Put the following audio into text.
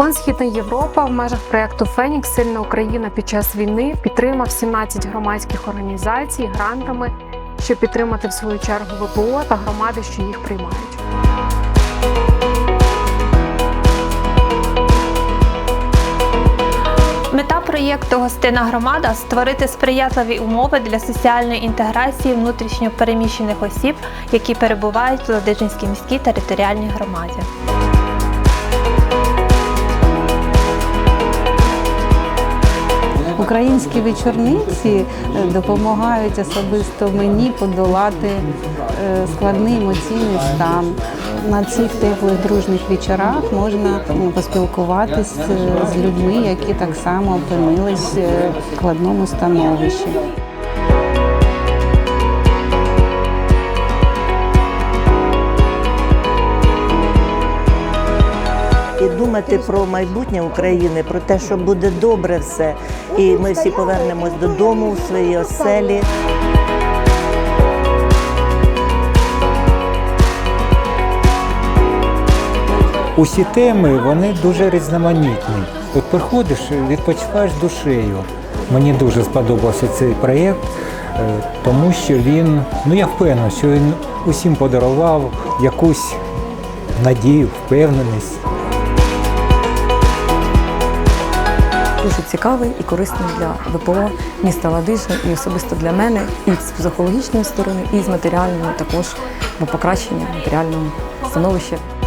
Фонд Східна Європа в межах проєкту Фенікс Сильна Україна під час війни підтримав 17 громадських організацій грантами, щоб підтримати в свою чергу ВПО та громади, що їх приймають. Мета проєкту Гостина громада створити сприятливі умови для соціальної інтеграції внутрішньо переміщених осіб, які перебувають в Ладижинській міській територіальній громаді. Українські вечорниці е, допомагають особисто мені подолати е, складний емоційний стан. На цих теплих дружних вечорах можна поспілкуватися поспілкуватись е, з людьми, які так само опинились в складному становищі. І думати про майбутнє України, про те, що буде добре все, і ми всі повернемось додому в свої оселі. Усі теми вони дуже різноманітні. От приходиш, відпочиваєш душею. Мені дуже сподобався цей проєкт, е, тому що він, ну я впевнений, що він усім подарував якусь надію, впевненість. Дуже цікавий і корисний для ВПО міста Ладижа і особисто для мене, і з психологічної сторони, і з матеріальної також, бо покращення матеріального становища.